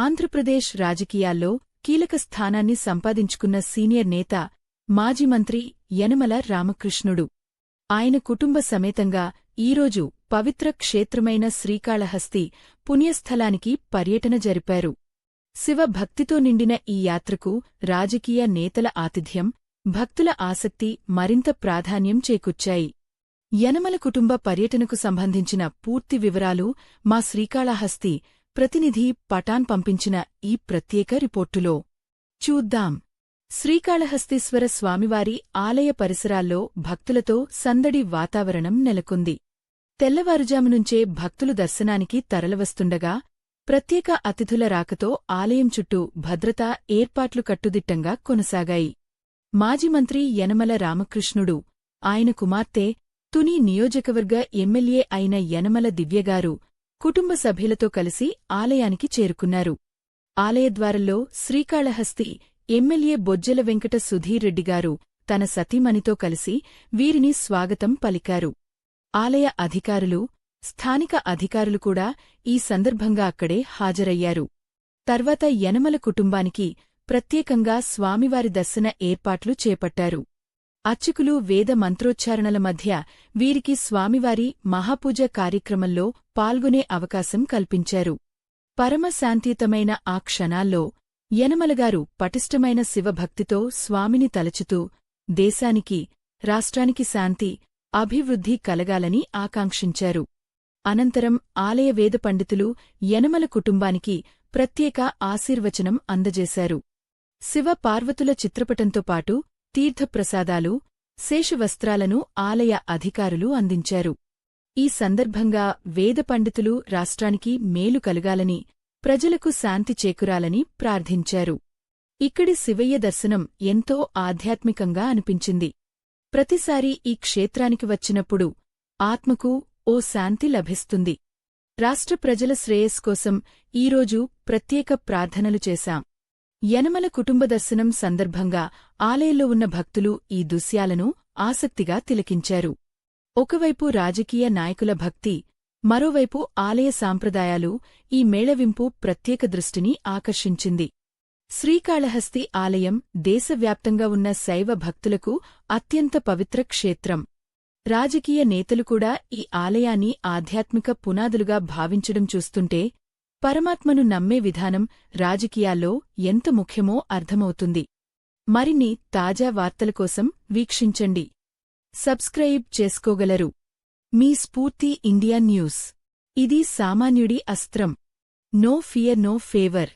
ఆంధ్రప్రదేశ్ రాజకీయాల్లో కీలక స్థానాన్ని సంపాదించుకున్న సీనియర్ నేత మాజీ మంత్రి యనమల రామకృష్ణుడు. ఆయన కుటుంబ సమేతంగా ఈరోజు పవిత్ర క్షేత్రమైన శ్రీకాళహస్తి పుణ్యస్థలానికి పర్యటన జరిపారు. శివ భక్తితో నిండిన ఈ యాత్రకు రాజకీయ నేతల ఆతిథ్యం భక్తుల ఆసక్తి మరింత ప్రాధాన్యం చేకూర్చాయి. యనమల కుటుంబ పర్యటనకు సంబంధించిన పూర్తి వివరాలు మా శ్రీకాళహస్తి ప్రతినిధి పటాన్ పంపించిన ఈ ప్రత్యేక రిపోర్టులో చూద్దాం. శ్రీకాళహస్తీశ్వర స్వామివారి ఆలయ పరిసరాల్లో భక్తులతో సందడి వాతావరణం నెలకొంది. తెల్లవారుజామునుంచే భక్తులు దర్శనానికి తరలివస్తుండగా ప్రత్యేక అతిథుల రాకతో ఆలయం చుట్టూ భద్రతా ఏర్పాట్లు కట్టుదిట్టంగా కొనసాగాయి. మాజీ మంత్రి యనమల రామకృష్ణుడు ఆయన కుమార్తె తుని నియోజకవర్గ ఎమ్మెల్యే అయిన యనమల దివ్యగారు కుటుంబ సభ్యులతో కలిసి ఆలయానికి చేరుకున్నారు. ఆలయద్వారంలో శ్రీకాళహస్తి ఎమ్మెల్యే బొజ్జల వెంకట సుధీర్ రెడ్డిగారు తన సతీమణితో కలిసి వీరిని స్వాగతం పలికారు. ఆలయ అధికారులు స్థానిక అధికారులు కూడా ఈ సందర్భంగా అక్కడే హాజరయ్యారు. తర్వాత యనమల కుటుంబానికి ప్రత్యేకంగా స్వామివారి దర్శన ఏర్పాట్లు చేపట్టారు. అర్చకులు వేద మంత్రోచ్చారణల మధ్య వీరికి స్వామివారి మహాపూజ కార్యక్రమంలో పాల్గొనే అవకాశం కల్పించారు. పరమశాంతియుతమైన ఆ క్షణాల్లో యనమలగారు పటిష్టమైన శివభక్తితో స్వామిని తలచుతూ దేశానికి రాష్ట్రానికి శాంతి అభివృద్ధి కలగాలని ఆకాంక్షించారు. అనంతరం ఆలయ వేద పండితులు యనమల కుటుంబానికి ప్రత్యేక ఆశీర్వచనం అందజేశారు. శివ పార్వతుల చిత్రపటంతో పాటు తీర్థప్రసాదాలు శేషవస్త్రాలను ఆలయ అధికారులు అందించారు. ఈ సందర్భంగా వేద పండితులు రాష్ట్రానికి మేలు కలగాలని ప్రజలకు శాంతి చేకురాలని ప్రార్థించారు. ఇక్కడి శివయ్య దర్శనం ఎంతో ఆధ్యాత్మికంగా అనిపించింది. ప్రతిసారీ ఈ క్షేత్రానికి వచ్చినప్పుడు ఆత్మకు ఓ శాంతి లభిస్తుంది. రాష్ట్ర ప్రజల శ్రేయస్కోసం ఈరోజు ప్రత్యేక ప్రార్థనలు చేశాం. యనమల కుటుంబ దర్శనం సందర్భంగా ఆలయంలో ఉన్న భక్తులు ఈ దృశ్యాలను ఆసక్తిగా తిలకించారు. ఒకవైపు రాజకీయ నాయకుల భక్తి మరోవైపు ఆలయ సాంప్రదాయాలు ఈ మేళవింపు ప్రత్యేక దృష్టిని ఆకర్షించింది. శ్రీకాళహస్తి ఆలయం దేశవ్యాప్తంగా ఉన్న శైవ భక్తులకు అత్యంత పవిత్ర క్షేత్రం. రాజకీయ నేతలు కూడా ఈ ఆలయాన్ని ఆధ్యాత్మిక పునాదులుగా భావించడం చూస్తుంటే పరమాత్మను నమ్మే విధానం రాజకీయాల్లో ఎంత ముఖ్యమో అర్థమవుతుంది. మరిన్ని తాజా వార్తల కోసం వీక్షించండి. సబ్స్క్రైబ్ చేసుకోగలరు. మీ స్ఫూర్తి ఇండియా న్యూస్. ఇది సామాన్యుడి అస్త్రం. No fear no favour.